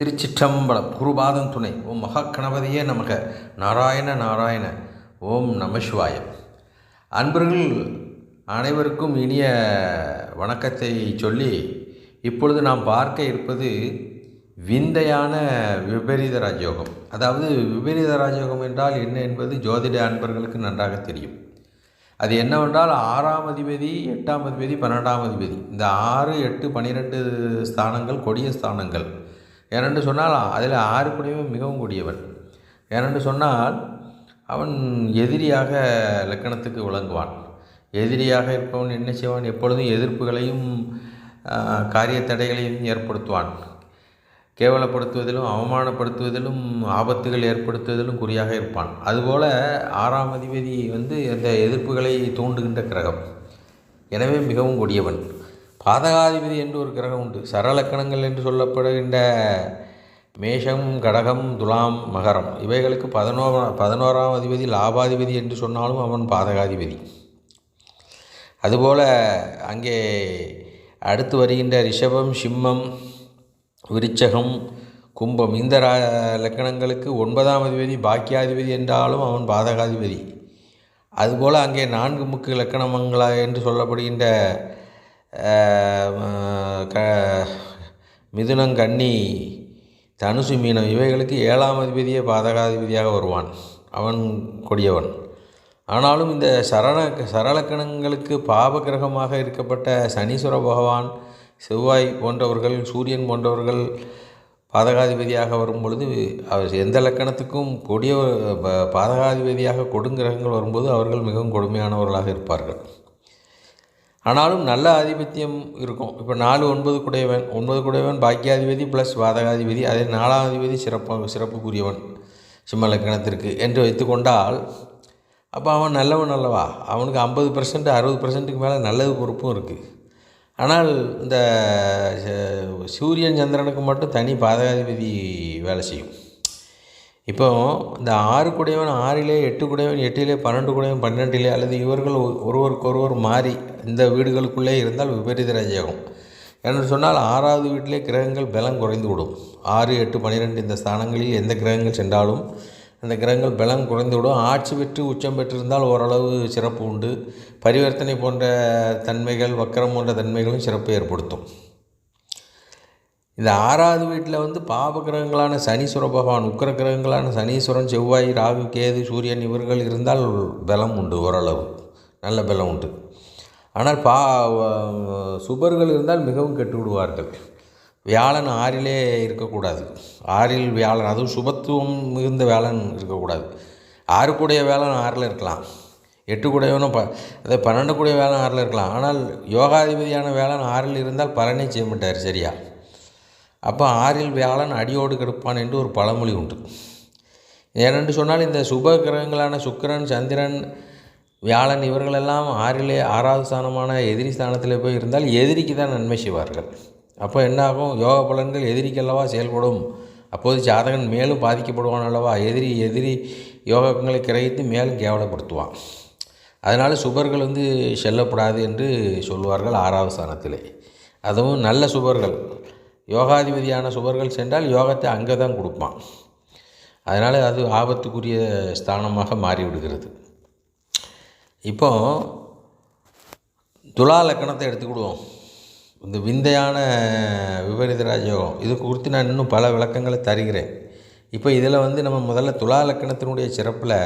திருச்சிற்றம்பலம் குருபாதம் துணை. ஓம் மகாகணபதியே நமக. நாராயண நாராயண. ஓம் நமசிவாய அன்பர்கள் அனைவருக்கும் இனிய வணக்கத்தை சொல்லி இப்பொழுது நாம் பார்க்க இருப்பது விந்தையான விபரீத ராஜயோகம். அதாவது விபரீத ராஜயோகம் என்றால் என்ன என்பது ஜோதிட அன்பர்களுக்கு நன்றாக தெரியும். அது என்னவென்றால் ஆறாம் அதிபதி எட்டாம் அதிபதி பன்னெண்டாம் அதிபதி. இந்த ஆறு எட்டு பன்னிரெண்டு ஸ்தானங்கள் கொடிய ஸ்தானங்கள். ஏனென்று சொன்னால் அதில் ஆறு கூடியவன் மிகவும் கொடியவன். ஏனென்று சொன்னால் அவன் எதிரியாக லக்கணத்துக்கு விளங்குவான். எதிரியாக இருப்பவன் என்ன செய்வான்? எப்பொழுதும் எதிர்ப்புகளையும் காரிய தடைகளையும் ஏற்படுத்துவான். கேவலப்படுத்துவதிலும் அவமானப்படுத்துவதிலும் ஆபத்துகள் ஏற்படுத்துவதிலும் குறியாக இருப்பான். அதுபோல் ஆறாம் அதிபதி வந்து அந்த எதிர்ப்புகளை தூண்டுகின்ற கிரகம். எனவே மிகவும் கொடியவன். பாதகாதிபதி என்று ஒரு கிரகம் உண்டு. சரலக்கணங்கள் என்று சொல்லப்படுகின்ற மேஷம் கடகம் துலாம் மகரம். இவைகளுக்கு பதினோ பதினோராம் அதிபதி லாபாதிபதி என்று சொன்னாலும் அவன் பாதகாதிபதி. அதுபோல் அங்கே அடுத்து வருகின்ற ரிஷபம் சிம்மம் விருச்சகம் கும்பம். இந்த ரா லக்கணங்களுக்கு ஒன்பதாம் அதிபதி பாக்கியாதிபதி என்றாலும் அவன் பாதகாதிபதி. அதுபோல் அங்கே நான்கு முக்கிய இலக்கணமங்களா என்று சொல்லப்படுகின்ற க மிதுனம் கன்னி தனுசு மீனம் இவைகளுக்கு ஏழாம் அதிபதியே பாதகாதிபதியாக வருவான். அவன் கொடியவன். ஆனாலும் இந்த சரண சரலக்கணங்களுக்கு பாப கிரகமாக இருக்கப்பட்ட சனீஸ்வர பகவான் செவ்வாய் போன்றவர்கள் சூரியன் போன்றவர்கள் பாதகாதிபதியாக வரும் பொழுது அவர் எந்த லக்கணத்துக்கும் கொடிய பாதகாதிபதியாக கொடுங்கிரகங்கள் வரும்போது அவர்கள் மிகவும் கொடுமையானவர்களாக இருப்பார்கள். ஆனாலும் நல்ல ஆதிபத்தியம் இருக்கும். இப்போ நாலு ஒன்பது குடையவன் ஒன்பது குடையவன் பாக்கியாதிபதி ப்ளஸ் பாதகாதிபதி அதே நாலாம் அதிபதி சிறப்பாக சிறப்புக்குரியவன் சிம்ம லக்கணத்திற்கு என்று வைத்துக்கொண்டால் அப்போ அவன் நல்லவன் அல்லவா? அவனுக்கு ஐம்பது பர்சன்ட் அறுபது பர்சன்ட்டுக்கு மேலே நல்லது பொறுப்பும் இருக்குது ஆனால் இந்த சூரியன் சந்திரனுக்கு மட்டும் தனி பாதகாதிபதி வேலை செய்யும். இப்போ இந்த ஆறு குடையவன் ஆறிலே எட்டு குடையவன் எட்டிலே பன்னெண்டு குடையவன் பன்னெண்டிலே அல்லது இவர்கள் ஒருவருக்கொருவர் மாறி இந்த வீடுகளுக்குள்ளே இருந்தால் விபரீத ராஜயோகம். என்று சொன்னால் ஆறாவது வீட்டிலே கிரகங்கள் பலம் குறைந்து விடும் ஆறு எட்டு பன்னிரெண்டு இந்த ஸ்தானங்களில் எந்த கிரகங்கள் சென்றாலும் அந்த கிரகங்கள் பலம் குறைந்து விடும் ஆட்சி பெற்று உச்சம் பெற்றிருந்தால் ஓரளவு சிறப்பு உண்டு. பரிவர்த்தனை போன்ற தன்மைகள் வக்கரம் போன்ற தன்மைகளும் சிறப்பு ஏற்படுத்தும். இந்த ஆறாவது வீட்டில் வந்து பாப கிரகங்களான சனீஸ்வர பகவான் உக்கிர கிரகங்களான சனீஸ்வரன் செவ்வாய் ராகு கேது சூரியன் இவர்கள் இருந்தால் பலம் உண்டு ஓரளவு. நல்ல பலம் உண்டு. ஆனால் பா சுபர்கள் இருந்தால் மிகவும் கெட்டு விடுவார்கள். வியாழன் ஆறிலே இருக்கக்கூடாது. ஆறில் வியாழன் அதுவும் சுபத்துவம் மிகுந்த வியாழன் இருக்கக்கூடாது. ஆறு கூடிய வேலன் ஆறில் இருக்கலாம். எட்டு கூடையவனும் ப அதாவது பன்னெண்டு கூடிய வேலன் ஆறில் இருக்கலாம். ஆனால் யோகாதிபதியான வேலன் ஆறில் இருந்தால் பலனே செய்ய மாட்டார் சரியா? அப்போ ஆறில் வியாழன் அடியோடு கெடுப்பான் என்று ஒரு பழமொழி உண்டு. ஏனென்று சொன்னால் இந்த சுப கிரகங்களான சுக்கிரன் சந்திரன் வியாழன் இவர்களெல்லாம் ஆறிலே ஆறாவது ஸ்தானமான எதிரி ஸ்தானத்தில் போய் இருந்தால் எதிரிக்கு தான் நன்மை செய்வார்கள். அப்போ என்னாகும்? யோக பலன்கள் எதிரிக்கு அல்லவா செயல்படும்? அப்போது ஜாதகன் மேலும் பாதிக்கப்படுவான் அல்லவா? எதிரி எதிரி யோகங்களை கிரகித்து மேலும் கேவலப்படுத்துவான். அதனால் சுபர்கள் வந்து செல்லப்படாது என்று சொல்வார்கள் ஆறாவது ஸ்தானத்திலே. அதுவும் நல்ல சுபர்கள். யோகாதிபதியான சுபர்கள் சென்றால் யோகத்தை அங்கே தான் கொடுப்பான். அதனால் அது ஆபத்துக்குரிய ஸ்தானமாக மாறிவிடுகிறது. இப்போ துலா லக்கணத்தை எடுத்துக்கிடுவோம். இந்த விந்தையான விபரீத ராஜயோகம் இது குறித்து நான் இன்னும் பல விளக்கங்களை தருகிறேன். இப்போ இதில் வந்து நம்ம முதல்ல துலா லக்கணத்தினுடைய சிறப்பில்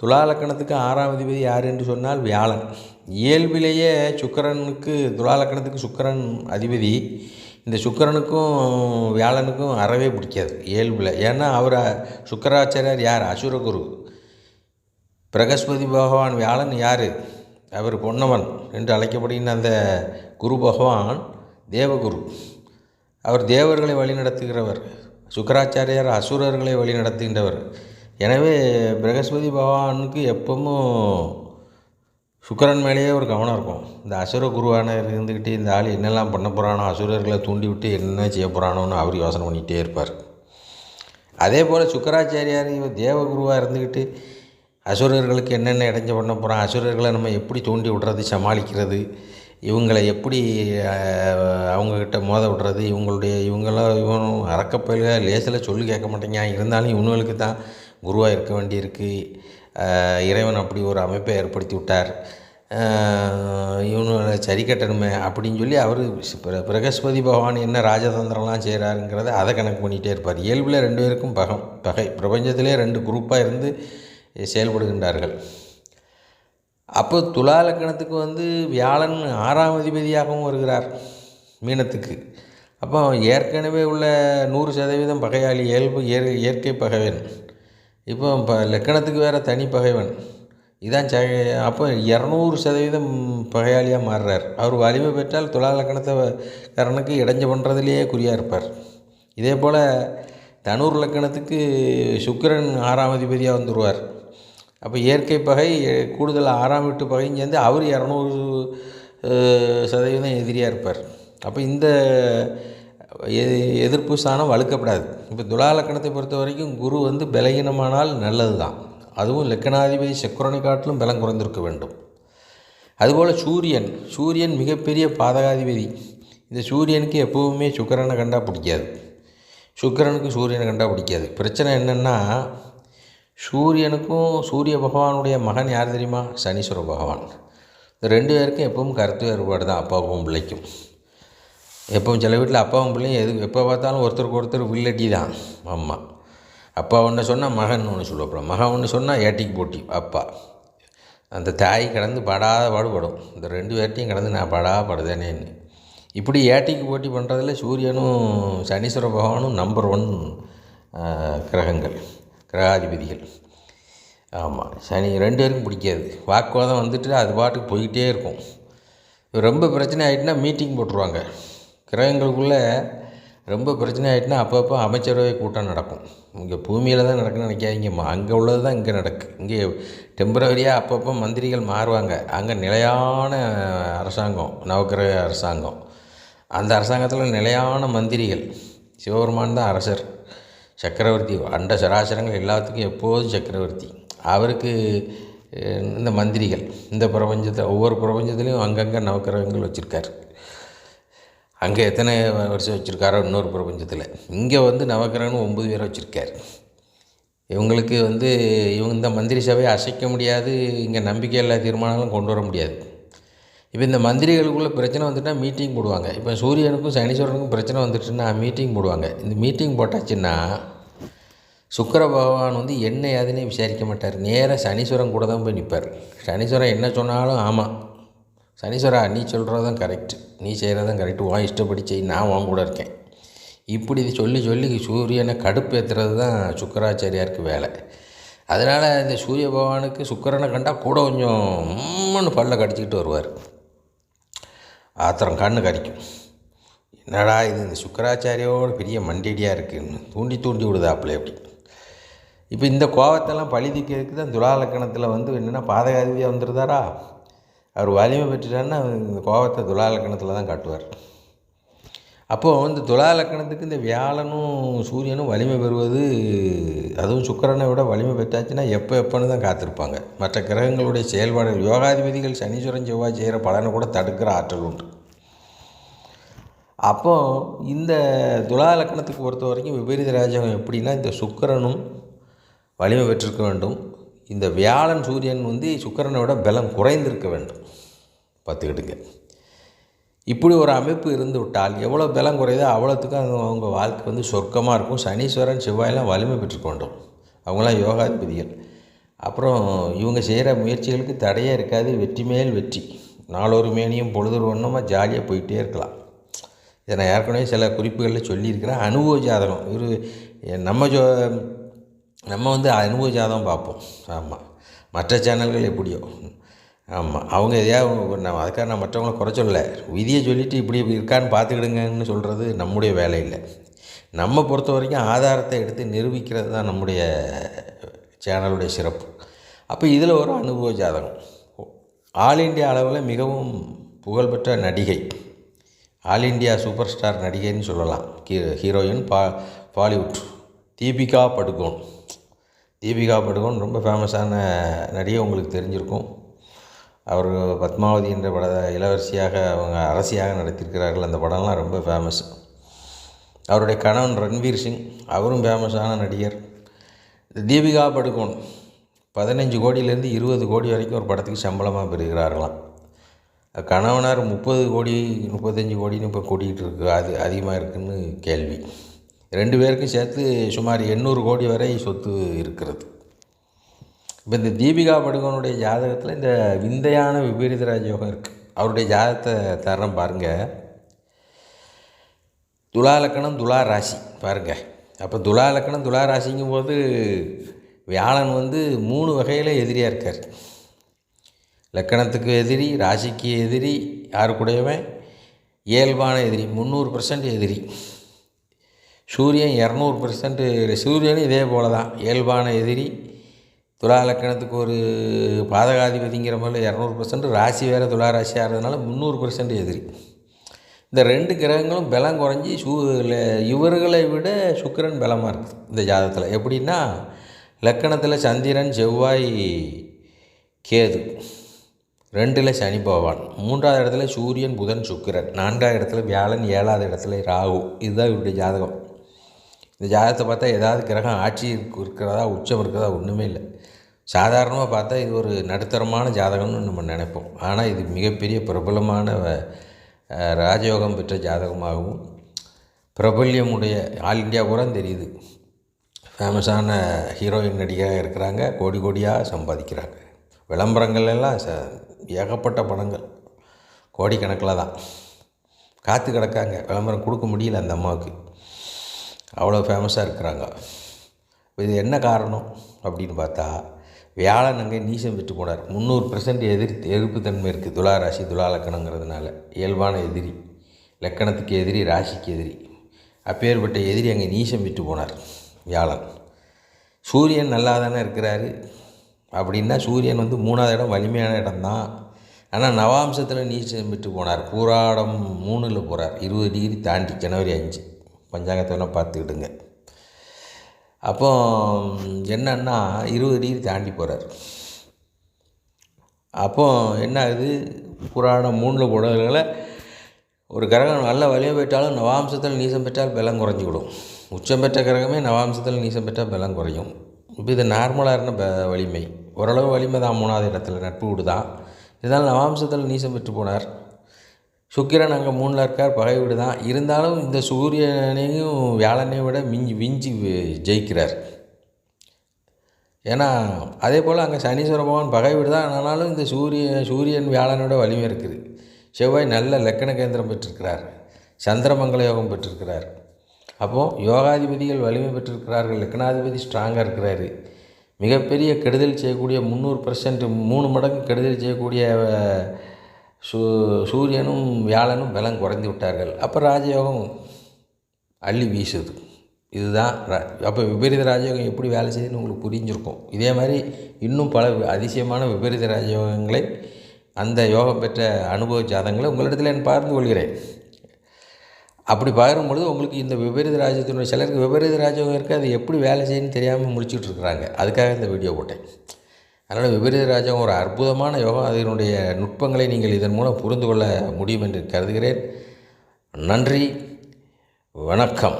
துலா லக்கணத்துக்கு ஆறாம் அதிபதி யார் என்று சொன்னால் வியாழன். இயல்பிலேயே சுக்கிரனுக்கு துலா லக்கணத்துக்கு சுக்கரன் அதிபதி இந்த சுக்கிரனுக்கும் வியாழனுக்கும் அறவே பிடிக்காது இயல்பில். ஏன்னா அவர் சுக்கராச்சாரியார் யார்? அசுரகுரு. பிரகஸ்பதி பகவான் வியாழன் யார்? அவர் பொன்னவன் என்று அழைக்கப்படுகின்ற அந்த குரு பகவான் தேவகுரு. அவர் தேவர்களை வழிநடத்துகிறவர். சுக்கராச்சாரியார் அசுரர்களை வழிநடத்துகின்றவர். எனவே பிரகஸ்பதி பகவானுக்கு எப்பவும் சுக்கரன் மேலேயே ஒரு கவனம் இருக்கும். இந்த அசுர குருவான இருந்துக்கிட்டு இந்த ஆள் என்னெல்லாம் பண்ண போகிறானோ அசுரர்களை தூண்டி விட்டு என்ன செய்ய போகிறானோன்னு அவர் யோசனை பண்ணிகிட்டே இருப்பார். அதே போல் சுக்கராச்சாரியார் இவர் தேவகுருவாக இருந்துக்கிட்டு அசுரர்களுக்கு என்னென்ன இடைஞ்ச பண்ண போகிறான் அசுரர்களை நம்ம எப்படி தூண்டி விடுறது சமாளிக்கிறது இவங்களை எப்படி அவங்கக்கிட்ட மோத விடுறது இவங்களுடைய இவங்களாம் இவனும் அறக்கப்பயில லேசில் சொல்லி கேட்க மாட்டேங்க இருந்தாலும் இவனுங்களுக்கு தான் குருவாக இருக்க வேண்டியிருக்கு. இறைவன் அப்படி ஒரு அமைப்பை ஏற்படுத்தி விட்டார் அஹ், சரி கட்டணுமே அப்படின்னு சொல்லி அவர் பிரகஸ்பதி பகவான் என்ன ராஜதந்திரம்லாம் செய்கிறாருங்கிறத அதை கணக்கு பண்ணிகிட்டே இருப்பார். இயல்பில் ரெண்டு பேருக்கும் பகம் பகை. பிரபஞ்சத்திலே ரெண்டு குரூப்பாக இருந்து செயல்படுகின்றார்கள். அப்போ துலா லக்கணத்துக்கு வந்து வியாழன் ஆறாம் அதிபதியாகவும் வருகிறார் மீனத்துக்கு. அப்போ ஏற்கனவே உள்ள நூறு சதவீதம் பகையாளி இயல்பு இயற்கை பகைவன். இப்போ இப்போ லக்கணத்துக்கு வேறு தனி பகைவன். இதான் ச அப்போ இரநூறு சதவீதம் பகையாளியாக மாறுறார். அவர் வலிமை பெற்றால் துலா லக்கணத்தை காரனுக்கு இடைஞ்சு பண்ணுறதுலேயே குறியாக இருப்பார். இதே போல் தனூர் லக்கணத்துக்கு சுக்கிரன் ஆறாம் அதிபதியாக வந்துடுவார் அப்போ இயற்கை பகை கூடுதல் ஆறாம் வீட்டு பகையும் சேர்ந்து அவர் இரநூறு சதவீதம் எதிரியாக இருப்பார். அப்போ இந்த எதிர்ப்பு ஸ்தானம் வலுக்கப்படாது. இப்போ துலா லக்கணத்தை பொறுத்த வரைக்கும் குரு வந்து பலகீனமானால் நல்லது தான் அதுவும் லக்கணாதிபதி சக்கரனை காட்டிலும் பலம் குறைந்திருக்க வேண்டும். அதுபோல் சூரியன் சூரியன் மிகப்பெரிய பாதகாதிபதி. இந்த சூரியனுக்கு எப்போவுமே சுக்கரனை கண்டா பிடிக்காது. சுக்கரனுக்கு சூரியனை கண்டா பிடிக்காது. பிரச்சனை என்னென்னா சூரியனுக்கும் சூரிய பகவானுடைய மகன் யார் தெரியுமா? சனீஸ்வர பகவான். இந்த ரெண்டு பேருக்கும் எப்பவும் கருத்து வேறுபாடு தான் அப்பாவுக்கும் பிள்ளைக்கும். எப்பவும் சில வீட்டில் அப்பாவும் பிள்ளையும் எது எப்போ பார்த்தாலும் ஒருத்தருக்கு ஒருத்தர் வில்லட்டி தான். ஆமாம் அப்பா ஒன்று சொன்னால் மகன் ஒன்று சொல்லுவாப்புல. மகன் ஒன்று சொன்னால் ஏட்டிக்கு போட்டி அப்பா. அந்த தாய் கடந்து படாத பாடுபடும். இந்த ரெண்டு பேர்ட்டையும் கடந்து நான் படா படுதேனேன்னு இப்படி ஏட்டிக்கு போட்டி பண்ணுறதுல சூரியனும் சனீஸ்வர பகவானும் நம்பர் ஒன் கிரகங்கள் கிரகாதிபதிகள். ஆமாம் சனி ரெண்டு பேருக்கும் பிடிக்காது. வாக்குவாதம் வந்துட்டு அது பாட்டுக்கு போய்கிட்டே இருக்கும். ரொம்ப பிரச்சனை ஆகிட்டுனா மீட்டிங் போட்டுருவாங்க. கிரகங்களுக்குள்ளே ரொம்ப பிரச்சனை ஆகிட்டுனா அப்பப்போ அமைச்சரவை கூட்டம் நடக்கும். இங்கே பூமியில் தான் நடக்குன்னு நினைக்காதீங்கம்மா அங்கே உள்ளது தான் இங்கே நடக்கு. இங்கே டெம்பரவரியாக அப்பப்போ மந்திரிகள் மாறுவாங்க. அங்கே நிலையான அரசாங்கம் நவக்கிரக அரசாங்கம். அந்த அரசாங்கத்தில் நிலையான மந்திரிகள். சிவபெருமான் தான் அரசர். சக்கரவர்த்தி அண்ட சராசரங்கள் எல்லாத்துக்கும் எப்போதும் சக்கரவர்த்தி. அவருக்கு இந்த மந்திரிகள். இந்த பிரபஞ்சத்தை ஒவ்வொரு பிரபஞ்சத்துலேயும் அங்கங்கே நவக்கிரகங்கள் வச்சுருக்காரு. அங்கே எத்தனை வருஷம் வச்சுருக்காரோ இன்னொரு பிரபஞ்சத்தில். இங்கே வந்து நவக்கிரகம்னு ஒம்பது பேரை வச்சுருக்கார். இவங்களுக்கு வந்து இவங்க இந்த மந்திரி சபையை அசைக்க முடியாது இங்கே நம்பிக்கை இல்லாத தீர்மானங்களும் கொண்டு வர முடியாது. இப்போ இந்த மந்திரிகளுக்குள்ள பிரச்சனை வந்துட்டால் மீட்டிங் போடுவாங்க. இப்போ சூரியனுக்கும் சனீஸ்வரனுக்கும் பிரச்சனை வந்துட்டுன்னா மீட்டிங் போடுவாங்க. இந்த மீட்டிங் போட்டாச்சுன்னா சுக்கர பகவான் வந்து என்ன ஏதுன்னு விசாரிக்க மாட்டார். நேராக சனீஸ்வரன் கூட தான் போய் நிற்பார் சனீஸ்வரன் என்ன சொன்னாலும் ஆமாம் சனீஸ்வரா நீ சொல்கிறதும் கரெக்ட் நீ செய்கிறது தான் கரெக்ட் உன் இஷ்டப்படி செய். நான் உன் கூட இருக்கேன். இப்படி இது சொல்லி சொல்லி சூரியனை கடுப்பேற்றுறது தான் சுக்கராச்சாரியாருக்கு வேலை. அதனால் இந்த சூரிய பகவானுக்கு சுக்கரனை கண்டால் கூட கொஞ்சம் பல்ல கடிச்சிக்கிட்டு வருவார். ஆத்திரம் கண்ணு கடிக்கும். என்னடா இது? இந்த சுக்கராச்சாரியோட பெரிய மண்டியடியாக இருக்குன்னு தூண்டி தூண்டி விடுதாப்புல எப்படி? இப்போ இந்த கோவத்தெல்லாம் பழிதிக்கிறதுக்கு தான் துலா லக்கணத்தில் வந்து என்னென்னா பாதகாதிபதியாக வந்துருதாரா அவர் வலிமை பெற்றுட்டாருன்னா இந்த கோவத்தை துலா லக்கணத்தில் தான் காட்டுவார். அப்போது இந்த துலா லக்கணத்துக்கு இந்த வியாழனும் சூரியனும் வலிமை பெறுவது அதுவும் சுக்கரனை விட வலிமை பெற்றாச்சுன்னா எப்போ எப்போன்னு தான் காத்திருப்பாங்க. மற்ற கிரகங்களுடைய செயல்பாடுகள் யோகாதிபதிகள் சனீஸ்வரன் செவ்வாய் செய்கிற பலனை கூட தடுக்கிற ஆற்றல் உண்டு. அப்போது இந்த துலா லக்கணத்துக்கு பொறுத்த வரைக்கும் விபரீத ராஜகம் எப்படின்னா இந்த சுக்கிரனும் வலிமை பெற்றிருக்க வேண்டும். இந்த வியாழன் சூரியன் வந்து சுக்கரனோட விட பலம் குறைந்திருக்க வேண்டும். பார்த்துக்கிட்டுங்க. இப்படி ஒரு அமைப்பு இருந்து விட்டால் எவ்வளோ பலம் குறையுதோ அவ்வளோத்துக்கும் அவங்க அவங்க வாழ்க்கை வந்து சொர்க்கமாக இருக்கும். சனீஸ்வரன் செவ்வாயெல்லாம் வலிமை பெற்றுக்க வேண்டும் அவங்களாம் யோகாதிபதிகள். அப்புறம் இவங்க செய்கிற முயற்சிகளுக்கு தடையே இருக்காது. வெற்றி மேல் வெற்றி. நாளொரு மேனியும் பொழுதொரு ஒன்றுமா ஜாலியாக போயிட்டே இருக்கலாம். இதை நான் ஏற்கனவே சில குறிப்புகளில் சொல்லியிருக்கிறேன். அனுபவ ஜாதகம். இவர் நம்ம ஜோ நம்ம வந்து அனுபவ பார்ப்போம். ஆமாம் மற்ற சேனல்கள் எப்படியோ. ஆமாம் அவங்க எதையாவது நான் அதுக்காக நான் மற்றவங்கள குறை சொல்லலை. விதியை சொல்லிவிட்டு இப்படி இப்படி இருக்கான்னு பார்த்துக்கிடுங்கன்னு சொல்கிறது நம்முடைய வேலை இல்லை. நம்ம பொறுத்த வரைக்கும் ஆதாரத்தை எடுத்து நிரூபிக்கிறது தான் நம்முடைய சேனலுடைய சிறப்பு. அப்போ இதில் ஒரு அனுபவ ஜாதகம். ஆல் இண்டியா அளவில் மிகவும் புகழ்பெற்ற நடிகை. ஆல் இண்டியா சூப்பர் ஸ்டார் நடிகைன்னு சொல்லலாம். ஹீரோயின் பா பாலிவுட். தீபிகா படுகோன். தீபிகா படுகோன் ரொம்ப ஃபேமஸான நடிகை உங்களுக்கு தெரிஞ்சிருக்கும். அவர் பத்மாவதி என்ற பட இளவரசியாக அவங்க அரசியாக நடித்திருக்கிறார்கள். அந்த படம்லாம் ரொம்ப ஃபேமஸ். அவருடைய கணவன் ரன்வீர் சிங் அவரும் ஃபேமஸான நடிகர். தீபிகா படுகோன் பதினஞ்சு கோடியிலேருந்து இருபது கோடி வரைக்கும் ஒரு படத்துக்கு சம்பளமாக பெறுகிறார்களாம். கணவனார் முப்பது கோடி முப்பத்தஞ்சு கோடின்னு இப்போ கூட்டிகிட்டு இருக்கு. அது அதிகமாக இருக்குதுன்னு கேள்வி. ரெண்டு பேருக்கும் சேர்த்து சுமார் எண்ணூறு கோடி வரை சொத்து இருக்கிறது. இப்போ இந்த தீபிகா படுகோனுடைய ஜாதகத்தில் இந்த விந்தையான விபரீத ராஜயோகம் இருக்குது அவருடைய ஜாதகத்தை தரம் பாருங்கள் துலா லக்கணம் துலா ராசி பாருங்கள் அப்போ துலா லக்கணம் துலா ராசிங்கும் போது வியாழன் வந்து மூணு வகையில் எதிரியாக இருக்கார். லக்கணத்துக்கு எதிரி ராசிக்கு எதிரி யாரு இயல்பான எதிரி முந்நூறு பர்சன்ட் எதிரி. சூரியன் இரநூறு பர்சன்ட்டு சூரியனும் இதே போல தான் இயல்பான எதிரி துலா லக்கணத்துக்கு ஒரு பாதகாதிபதிங்கிற மாதிரி இரநூறு பர்சன்ட் ராசி வேறு துலா ராசியாக இருந்ததுனால முந்நூறு பர்சன்ட் எதிரி. இந்த ரெண்டு கிரகங்களும் பலம் குறைஞ்சி சூ இவர்களை விட சுக்கிரன் பலமாக இருக்குது இந்த ஜாதகத்தில். எப்படின்னா லக்கணத்தில் சந்திரன் செவ்வாய் கேது. ரெண்டில் சனி பகவான். மூன்றாவது இடத்துல சூரியன் புதன் சுக்கிரன். நான்காவது இடத்துல வியாழன் ஏழாவது இடத்துல ராகு. இதுதான் இவருடைய ஜாதகம். இந்த ஜாதகத்தை பார்த்தா ஏதாவது கிரகம் ஆட்சி இருக்கிறதா உச்சம் இருக்கிறதா ஒன்றுமே இல்லை. சாதாரணமாக பார்த்தா இது ஒரு நடுத்தரமான ஜாதகம்னு நம்ம நினைப்போம். ஆனால் இது மிகப்பெரிய பிரபலமான ராஜயோகம் பெற்ற ஜாதகமாகவும் பிரபல்யமுடைய ஆல் இந்தியா பூரா தெரியுது. ஃபேமஸான ஹீரோயின் நடிகையாக இருக்கிறாங்க கோடி கோடியாக சம்பாதிக்கிறாங்க. விளம்பரங்கள் எல்லாம் ச ஏகப்பட்ட படங்கள் கோடிக்கணக்கில் தான். காற்று கிடக்காங்க. விளம்பரம் கொடுக்க முடியல அந்த அம்மாவுக்கு. அவ்வளோ ஃபேமஸாக இருக்கிறாங்க. இது என்ன காரணம்? அப்படின்னு பார்த்தா வியாழன் அங்கே நீசம் பெற்று போனார். முந்நூறு பர்சன்ட் எதிர் எதிர்ப்பு தன்மை இருக்குது துலா ராசி துலா லக்கணங்கிறதுனால. இயல்பான எதிரி. லக்கணத்துக்கு எதிரி ராசிக்கு எதிரி. அப்பேற்பட்ட எதிரி அங்கே நீசம் விட்டு போனார் வியாழன். சூரியன் நல்லா தானே இருக்கிறாரு? அப்படின்னா சூரியன் வந்து மூணாவது இடம் வலிமையான இடம்தான். ஆனால் நவாம்சத்தில் நீச்சம் விட்டு போனார். பூராடம் மூணில் போகிறார் இருபது டிகிரி தாண்டி ஜனவரி அஞ்சு. பஞ்சாங்கத்தை வேணால் பார்த்துக்கிடுங்க. அப்போ என்னன்னா இருபது டிகிரி தாண்டி போகிறார் அப்போ என்ன ஆகுது புராணம் மூணில் போடுறதுனால ஒரு கிரகம் நல்ல வலியம் பெற்றாலும் நவாம்சத்தில் நீசம் பெற்றால் பலம் குறைஞ்சிவிடும். உச்சம் பெற்ற கிரகமே நவாம்சத்தில் நீசம் பெற்றால் பலம் குறையும். இப்போ இது நார்மலாக இருந்த வலிமை. ஓரளவு வலிமை தான் மூணாவது இடத்துல நட்பு வீடு தான் இதனால் நவாம்சத்தில் நீசம் பெற்று போனார். சுக்கிரன் அங்கே மூணில் இருக்கார் பகை வீடு தான். இருந்தாலும் இந்த சூரியனையும் வியாழனையும் விட மிஞ்சி விஞ்சி ஜெயிக்கிறார். ஏன்னா அதே போல் அங்கே சனீஸ்வர பகவான் பகை வீடு தான். ஆனாலும் இந்த சூரிய சூரியன் வியாழனோட வலிமை இருக்குது. செவ்வாய் நல்ல லக்கண கேந்திரம் பெற்றிருக்கிறார். சந்திரமங்கல யோகம் பெற்றிருக்கிறார். அப்போது யோகாதிபதிகள் வலிமை பெற்றிருக்கிறார்கள். லக்னாதிபதி ஸ்ட்ராங்காக இருக்கிறாரு. மிகப்பெரிய கெடுதல் செய்யக்கூடிய முந்நூறு பர்சன்ட் மூணு மடங்கு கெடுதல் செய்யக்கூடிய சூ சூரியனும் வியாழனும் பலம் குறைந்து விட்டார்கள். அப்போ ராஜயோகம் அள்ளி வீசுது. இதுதான் அப்போ விபரீத ராஜயோகம் எப்படி வேலை செய்யுதுன்னு உங்களுக்கு புரிஞ்சிருக்கும். இதே மாதிரி இன்னும் பல அதிசயமான விபரீத ராஜயோகங்களை அந்த யோகம் பெற்ற அனுபவ ஜாதகங்களை உங்களிடத்தில் நான் பகிர்ந்து கொள்கிறேன். அப்படி பகிரும் பொழுது உங்களுக்கு இந்த விபரீத ராஜ்யத்தினுடைய சிலருக்கு விபரீத ராஜயோகம் இருக்குது அது எப்படி வேலை செய்யணும்னு தெரியாமல் முடிச்சுட்டு இருக்கிறாங்க. அதுக்காக இந்த வீடியோ போட்டேன். அதனால் விபரீத ராஜகம் ஒரு அற்புதமான யோகம் அதனுடைய நுட்பங்களை நீங்கள் இதன் மூலம் புரிந்து கொள்ள முடியும் என்று கருதுகிறேன். நன்றி. வணக்கம்.